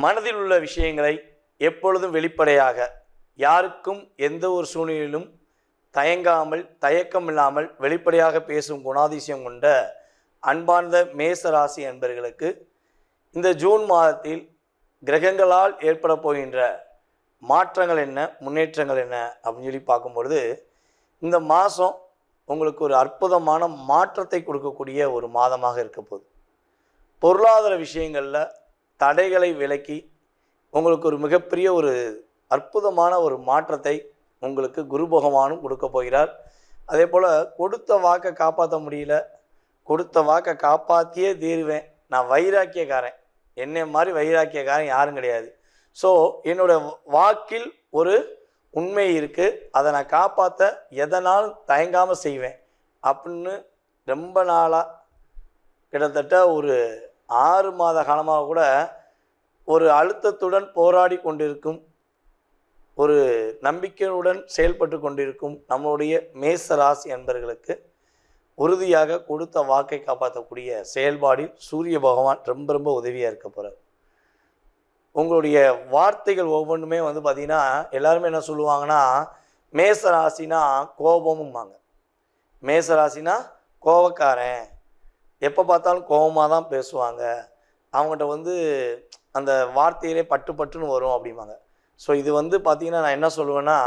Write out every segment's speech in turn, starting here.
மனதில் உள்ள விஷயங்களை எப்பொழுதும் வெளிப்படையாக யாருக்கும் எந்த ஒரு சூழ்நிலையிலும் தயங்காமல் தயக்கம் இல்லாமல் வெளிப்படையாக பேசும் குணாதிசயம் கொண்ட அன்பார்ந்த மேச ராசி அன்பர்களுக்கு இந்த ஜூன் மாதத்தில் கிரகங்களால் ஏற்பட போகின்ற மாற்றங்கள் என்ன முன்னேற்றங்கள் என்ன அப்படின்னு சொல்லி பார்க்கும்பொழுது இந்த மாதம் உங்களுக்கு ஒரு அற்புதமான மாற்றத்தை கொடுக்கக்கூடிய ஒரு மாதமாக இருக்க போகுது. பொருளாதார விஷயங்களில் தடைகளை விலக்கி உங்களுக்கு ஒரு மிகப்பெரிய ஒரு அற்புதமான ஒரு மாற்றத்தை உங்களுக்கு குரு பகவானும் கொடுக்க போகிறார். அதே போல் கொடுத்த வாக்கை காப்பாற்ற முடியல கொடுத்த வாக்கை காப்பாற்றியே தீருவேன். நான் வைராக்கியக்காரன். என்னை மாதிரி வைராக்கியக்காரன் யாரும் கிடையாது. ஸோ என்னோட வாக்கில் ஒரு உண்மை இருக்குது அதை நான் காப்பாற்ற எதனாலும் தயங்காமல் செய்வேன். அப்படின்னு ரொம்ப நாளாக கிட்டத்தட்ட ஒரு ஆறு மாத காலமாக கூட ஒரு அழுத்தத்துடன் போராடி கொண்டிருக்கும் ஒரு நம்பிக்கையுடன் செயல்பட்டு கொண்டிருக்கும் நம்மளுடைய மேச ராசி அன்பர்களுக்கு உறுதியாக கொடுத்த வாக்கை காப்பாற்றக்கூடிய செயல்பாடில் சூரிய பகவான் ரொம்ப ரொம்ப உதவியாக இருக்க போகிறார் உங்களுடைய வார்த்தைகள் ஒவ்வொன்றுமே வந்து பார்த்திங்கன்னா எல்லாருமே என்ன சொல்லுவாங்கன்னா மேச ராசினா கோபமும்பாங்க. மேச ராசினா கோபக்காரன். எப்போ பார்த்தாலும் கோபமாக தான் பேசுவாங்க. அவங்ககிட்ட வந்து அந்த வார்த்தையிலே பட்டு பட்டுன்னு வரும் அப்படிம்பாங்க. ஸோ இது வந்து பார்த்தீங்கன்னா நான் என்ன சொல்லுவேன்னா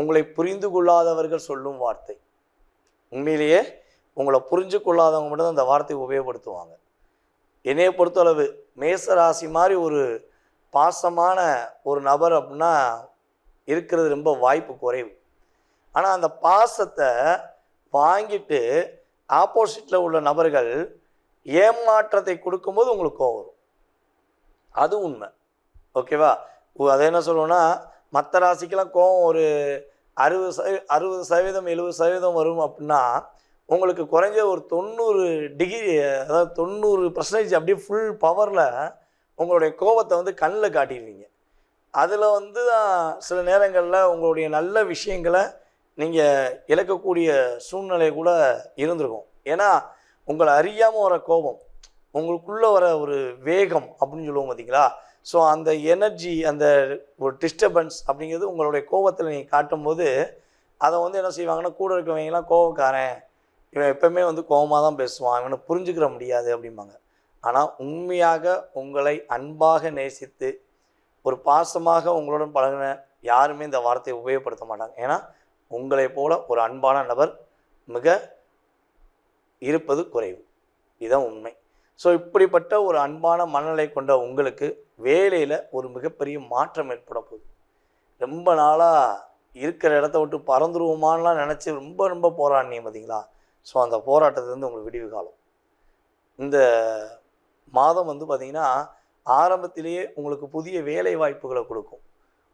உங்களை புரிந்து கொள்ளாதவர்கள் சொல்லும் வார்த்தை. உண்மையிலேயே உங்களை புரிஞ்சு கொள்ளாதவங்க மட்டும் தான் அந்த வார்த்தையை உபயோகப்படுத்துவாங்க. என்னையை பொறுத்தளவு மேச ராசி மாதிரி ஒரு பாசமான ஒரு நபர் அப்படின்னா இருக்கிறது ரொம்ப வாய்ப்பு குறைவு. ஆனால் அந்த பாசத்தை வாங்கிட்டு ஆப்போசிட்டில் உள்ள நபர்கள் ஏமாற்றத்தை கொடுக்கும்போது உங்களுக்கு கோவம் வரும். அது உண்மை. ஓகேவா அதை என்ன சொல்லுவோன்னா மற்ற ராசிக்கெல்லாம் கோவம் ஒரு அறுபது சதவீ அறுபது சதவீதம் எழுபது சதவீதம் வரும் அப்படின்னா உங்களுக்கு குறைஞ்ச ஒரு தொண்ணூறு டிகிரி அதாவது தொண்ணூறு பர்சன்டேஜ் அப்படியே ஃபுல் பவரில் உங்களுடைய கோபத்தை வந்து கண்ணில் காட்டிடுவீங்க. அதில் வந்து தான் சில நேரங்களில் உங்களுடைய நல்ல விஷயங்களை நீங்கள் இழக்கக்கூடிய சூழ்நிலை கூட இருந்திருக்கும். ஏன்னா உங்களை அறியாமல் வர கோபம் உங்களுக்குள்ளே வர ஒரு வேகம் அப்படின்னு சொல்லுவோம் பார்த்தீங்களா ஸோ அந்த எனர்ஜி அந்த ஒரு டிஸ்டர்பன்ஸ் அப்படிங்கிறது உங்களுடைய கோபத்தில் நீங்கள் காட்டும்போது அதை வந்து என்ன செய்வாங்கன்னா கூட இருக்கவங்கலாம் கோபக்காரன் இவன் எப்பவுமே வந்து கோபமாக தான் பேசுவான் இவனை புரிஞ்சுக்கிற முடியாது அப்படிம்பாங்க. ஆனால் உண்மையாக உங்களை அன்பாக நேசித்து ஒரு பாசமாக உங்களுடன் பழகின யாருமே இந்த வார்த்தையை உபயோகப்படுத்த மாட்டாங்க. ஏன்னா உங்களை போல ஒரு அன்பான நபர் மிக இருப்பது குறைவு. இதுதான் உண்மை. ஸோ இப்படிப்பட்ட ஒரு அன்பான மனநிலை கொண்ட உங்களுக்கு வேலையில் ஒரு மிகப்பெரிய மாற்றம் ஏற்பட போகுது. ரொம்ப நாளாக இருக்கிற இடத்த விட்டு பறந்துருவோமான்லாம் நினச்சி ரொம்ப ரொம்ப போராடினீங்க பார்த்தீங்களா ஸோ அந்த போராட்டத்துலேருந்து உங்களுக்கு விடிவு காலம். இந்த மாதம் வந்து பார்த்திங்கன்னா ஆரம்பத்திலேயே உங்களுக்கு புதிய வேலை வாய்ப்புகளை கொடுக்கும்.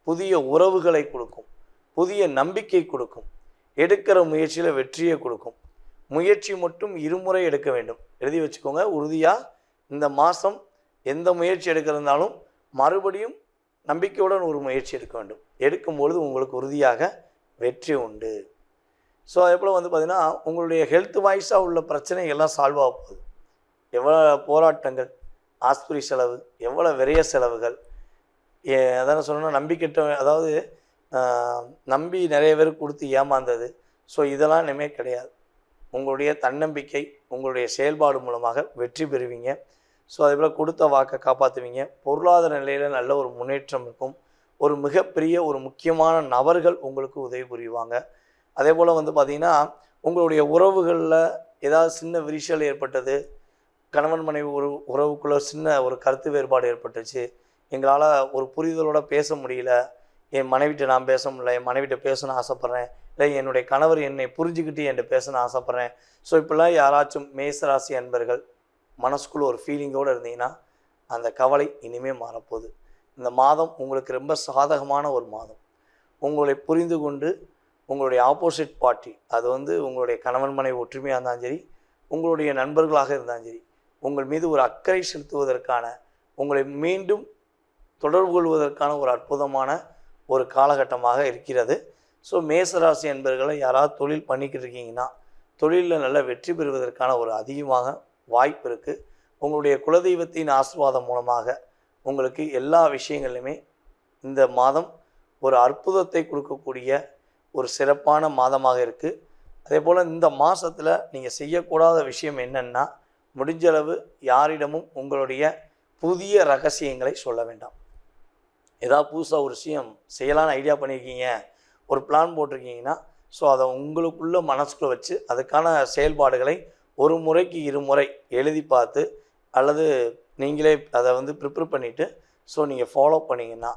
புதிய உறவுகளை கொடுக்கும். புதிய நம்பிக்கை கொடுக்கும். எடுக்கிற முயற்சியில் வெற்றியை கொடுக்கும். முயற்சி மட்டும் இருமுறை எடுக்க வேண்டும். எழுதி வச்சுக்கோங்க உறுதியாக இந்த மாதம் எந்த முயற்சி எடுக்கிறதுனாலும் மறுபடியும் நம்பிக்கையுடன் ஒரு முயற்சி எடுக்க வேண்டும். எடுக்கும் பொழுது உங்களுக்கு உறுதியாக வெற்றி உண்டு. ஸோ அதே போல் வந்து பார்த்திங்கன்னா உங்களுடைய ஹெல்த் வாய்ஸாக உள்ள பிரச்சனைகள்லாம் சால்வ் ஆக போகுது. எவ்வளோ போராட்டங்கள் ஆஸ்பத்திரி செலவு எவ்வளோ விரைய செலவுகள் ஏ- அதான சொல்லணும்னா நம்பிக்கிட்ட அதாவது நம்பி நிறைய பேர் கொடுத்து ஏமாந்தது. ஸோ இதெல்லாம் இனிமேல் கிடையாது. உங்களுடைய தன்னம்பிக்கை உங்களுடைய செயல்பாடு மூலமாக வெற்றி பெறுவீங்க. ஸோ அதே போல் கொடுத்த வாக்கை காப்பாற்றுவீங்க பொருளாதார நிலையில் நல்ல ஒரு முன்னேற்றம் இருக்கும். ஒரு மிகப்பெரிய ஒரு முக்கியமான நபர்கள் உங்களுக்கு உதவி புரிவாங்க. அதே போல் வந்து பார்த்திங்கன்னா உங்களுடைய உறவுகளில் ஏதாவது சின்ன விரிசல் ஏற்பட்டது? கணவன் மனைவி ஒரு உறவுக்குள்ளே சின்ன ஒரு கருத்து வேறுபாடு ஏற்பட்டுச்சு. எங்களால் ஒரு புரிதலோடு பேச முடியல. என் மனைவிட்ட நான் பேச முடியல என் மனைவிட்ட பேசணும்னு ஆசைப்பட்றேன். இல்லை என்னுடைய கணவர் என்னை புரிஞ்சுக்கிட்டு என்கிட்ட பேசணும்னு ஆசைப்பட்றேன். ஸோ இப்படிலாம் யாராச்சும் மேசராசி அன்பர்கள் மனசுக்குள்ளே ஒரு ஃபீலிங்கோடு இருந்தீங்கன்னா அந்த கவலை இனிமேல் மாறப்போகுது. இந்த மாதம் உங்களுக்கு ரொம்ப சாதகமான ஒரு மாதம். உங்களை புரிந்து கொண்டு உங்களுடைய ஆப்போசிட் பார்ட்டி அது வந்து உங்களுடைய கணவன் மனைவி ஒற்றுமையாக இருந்தாலும் சரி உங்களுடைய நண்பர்களாக இருந்தாலும் சரி உங்கள் மீது ஒரு அக்கறை செலுத்துவதற்கான உங்களை மீண்டும் தொடர்பு கொள்வதற்கான ஒரு அற்புதமான ஒரு காலகட்டமாக இருக்கிறது. ஸோ மேசராசி என்பர்களை யாராவது தொழில் பண்ணிக்கிட்டு இருக்கீங்கன்னா தொழிலில் நல்ல வெற்றி பெறுவதற்கான ஒரு அதிகமாக வாய்ப்பு இருக்குது உங்களுடைய குலதெய்வத்தின் ஆசிர்வாதம் மூலமாக உங்களுக்கு எல்லா விஷயங்களிலுமே இந்த மாதம் ஒரு அற்புதத்தை கொடுக்கக்கூடிய ஒரு சிறப்பான மாதமாக இருக்குது அதே போல் இந்த மாதத்தில் நீங்கள் செய்யக்கூடாத விஷயம் என்னென்னா முடிஞ்சளவு யாரிடமும் உங்களுடைய புதிய ரகசியங்களை சொல்ல வேண்டாம். ஏதாவது புதுசாக ஒரு விஷயம் செய்யலான்னு ஐடியா பண்ணியிருக்கீங்க ஒரு பிளான் போட்டிருக்கீங்கன்னா ஸோ அதை உங்களுக்குள்ள மனசுக்குள்ள வச்சு அதுக்கான செயல்பாடுகளை ஒரு முறைக்கு இருமுறை எழுதி பார்த்து அல்லது நீங்களே அதை வந்து ப்ரிப்பேர் பண்ணிவிட்டு ஸோ நீங்கள் ஃபாலோ பண்ணிங்கன்னா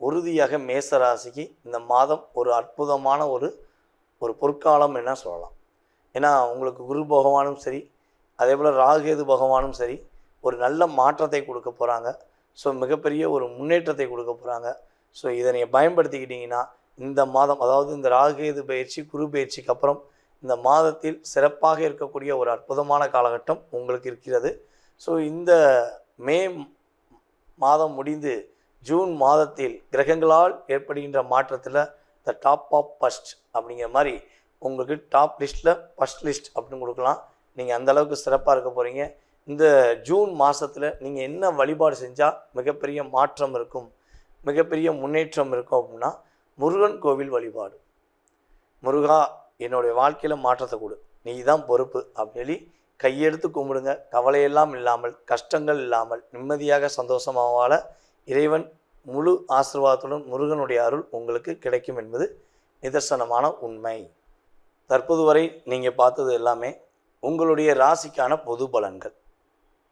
உறுதியாக மேச ராசிக்கு இந்த மாதம் ஒரு அற்புதமான ஒரு ஒரு பொற்காலம் என்ன சொல்லலாம். ஏன்னா உங்களுக்கு குரு பகவானும் சரி அதே போல் ராகேது பகவானும் சரி ஒரு நல்ல மாற்றத்தை கொடுக்க போகிறாங்க ஸோ மிகப்பெரிய ஒரு முன்னேற்றத்தை கொடுக்க போகிறாங்க ஸோ இதை நீங்கள் பயன்படுத்திக்கிட்டிங்கன்னா இந்த மாதம் அதாவது இந்த ராகுகேது பயிற்சி குரு பயிற்சிக்கு அப்புறம் இந்த மாதத்தில் சிறப்பாக இருக்கக்கூடிய ஒரு அற்புதமான காலகட்டம் உங்களுக்கு இருக்கிறது. ஸோ இந்த மே மாதம் முடிந்து ஜூன் மாதத்தில் கிரகங்களால் ஏற்படுகின்ற மாற்றத்தில் த டாப் ஆஃப் ஃபஸ்ட் அப்படிங்கிற மாதிரி உங்களுக்கு டாப் லிஸ்ட்டில் ஃபஸ்ட் லிஸ்ட் அப்படின்னு கொடுக்கலாம். நீங்கள் அந்தளவுக்கு சிறப்பாக இருக்க போகிறீங்க இந்த ஜூன் மாதத்தில் நீங்கள் என்ன வழிபாடு செஞ்சால் மிகப்பெரிய மாற்றம் இருக்கும்? மிகப்பெரிய முன்னேற்றம் இருக்கும் அப்படின்னா முருகன் கோவில் வழிபாடு. முருகா என்னுடைய வாழ்க்கையில் மாற்றத்தை கொடு. நீ தான் பொறுப்பு அப்படின்னு சொல்லி கையெடுத்து கும்பிடுங்க. கவலையெல்லாம் இல்லாமல் கஷ்டங்கள் இல்லாமல் நிம்மதியாக சந்தோஷமாக வாழ இறைவன் முழு ஆசீர்வாதத்துடன் முருகனுடைய அருள் உங்களுக்கு கிடைக்கும் என்பது நிதர்சனமான உண்மை. தற்போது வரை நீங்கள் பார்த்தது எல்லாமே உங்களுடைய ராசிக்கான பொது பலன்கள்.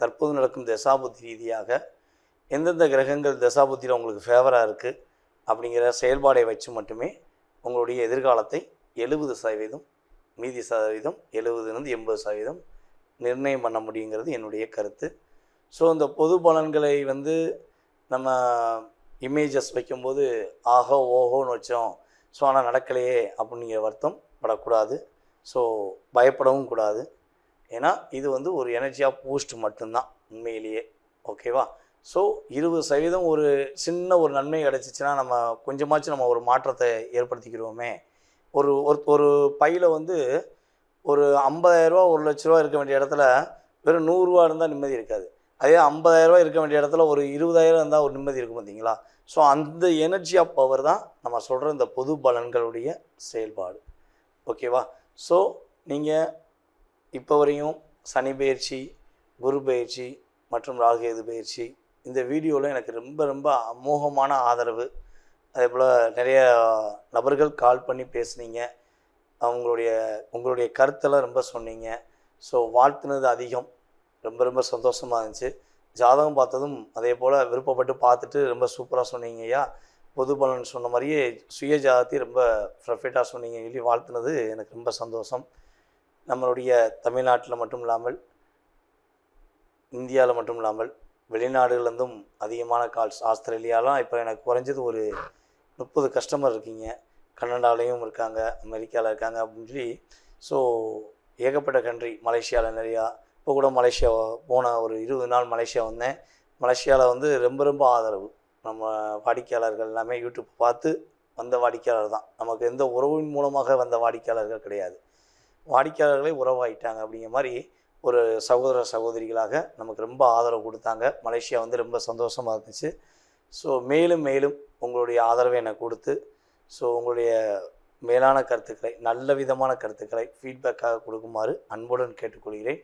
தற்போது நடக்கும் தசாபுத்தி ரீதியாக எந்தெந்த கிரகங்கள் தசாபுத்தியில் உங்களுக்கு ஃபேவராக இருக்குது அப்படிங்கிற செயல்பாடை வச்சு மட்டுமே உங்களுடைய எதிர்காலத்தை எழுபது சதவீதம் மீதி சதவீதம் எழுபதுலேருந்து எண்பது சதவீதம் நிர்ணயம் பண்ண முடியுங்கிறது என்னுடைய கருத்து. ஸோ இந்த பொது பலன்களை வந்து நம்ம இமேஜஸ் வைக்கும்போது ஆஹோ ஓஹோன்னு வச்சோம். ஸோ ஆனால் நடக்கலையே அப்படிங்கிற வருத்தம் படக்கூடாது ஸோ பயப்படவும் கூடாது. ஏன்னா இது வந்து ஒரு எனர்ஜியாக பூஸ்ட் மட்டும்தான் உண்மையிலேயே. ஓகேவா ஸோ இருபது சதவீதம் ஒரு சின்ன ஒரு நன்மை கிடச்சிச்சின்னா நம்ம கொஞ்சமாச்சும் நம்ம ஒரு மாற்றத்தை ஏற்படுத்திக்கிறோமே. ஒரு ஒரு ஒரு பையில் வந்து ஒரு ஐம்பதாயிரரூவா ஒரு லட்ச ரூபா இருக்க வேண்டிய இடத்துல வெறும் நூறுரூவா இருந்தால் நிம்மதி இருக்காது. அதே ஐம்பதாயிரரூவா இருக்க வேண்டிய இடத்துல ஒரு இருபதாயிரம் இருந்தால் ஒரு நிம்மதி இருக்கும் பார்த்தீங்களா ஸோ அந்த எனர்ஜி ஆஃப் பவர் தான் நம்ம சொல்கிற இந்த பொது பலன்களுடைய செயல்பாடு. ஓகேவா ஸோ நீங்கள் இப்போ வரையும் சனி பயிற்சி குரு பயிற்சி மற்றும் ராகுகேது பயிற்சி இந்த வீடியோவில் எனக்கு ரொம்ப ரொம்ப அமோகமான ஆதரவு. அதே போல் நிறைய நபர்கள் கால் பண்ணி பேசுனீங்க. அவங்களுடைய உங்களுடைய கருத்தெல்லாம் ரொம்ப சொன்னீங்க. ஸோ வாழ்த்துனது அதிகம். ரொம்ப ரொம்ப சந்தோஷமாக இருந்துச்சு. ஜாதகம் பார்த்ததும் அதே போல் விருப்பப்பட்டு பார்த்துட்டு ரொம்ப சூப்பராக சொன்னீங்க ஐயா. பொது பலன் சொன்ன மாதிரியே சுய ஜாதத்தை ரொம்ப ப்ரஃபெக்டாக சொன்னீங்க. சொல்லி வாழ்த்துனது எனக்கு ரொம்ப சந்தோஷம். நம்மளுடைய தமிழ்நாட்டில் மட்டும் இல்லாமல் இந்தியாவில் மட்டும் இல்லாமல் வெளிநாடுகள்லேருந்தும் அதிகமான கால்ஸ் ஆஸ்திரேலியாலாம் இப்போ எனக்கு குறைஞ்சது ஒரு முப்பது கஸ்டமர் இருக்கீங்க. கனடாலேயும் இருக்காங்க அமெரிக்காவில் இருக்காங்க அப்படின்னு சொல்லி ஸோ ஏகப்பட்ட கண்ட்ரி மலேசியாவில் நிறையா இப்போ கூட மலேசியா போன ஒரு இருபது நாள் மலேசியா வந்தேன். மலேசியாவில் வந்து ரொம்ப ரொம்ப ஆதரவு. நம்ம வாடிக்கையாளர்கள் எல்லாமே யூடியூப் பார்த்து வந்த வாடிக்கையாளர் தான். நமக்கு எந்த உறவின் மூலமாக வந்த வாடிக்கையாளர்கள் கிடையாது. வாடிக்கையாளர்களே உறவாயிட்டாங்க அப்படிங்கிற மாதிரி ஒரு சகோதர சகோதரிகளாக நமக்கு ரொம்ப ஆதரவு கொடுத்தாங்க. மலேசியா வந்து ரொம்ப சந்தோஷமாக இருந்துச்சு. ஸோ மேலும் மேலும் உங்களுடைய ஆதரவை எனக்கு கொடுத்து ஸோ உங்களுடைய மேலான கருத்துக்களை நல்ல விதமான கருத்துக்களை ஃபீட்பேக்காக கொடுக்குமாறு அன்புடன் கேட்டுக்கொள்கிறேன்.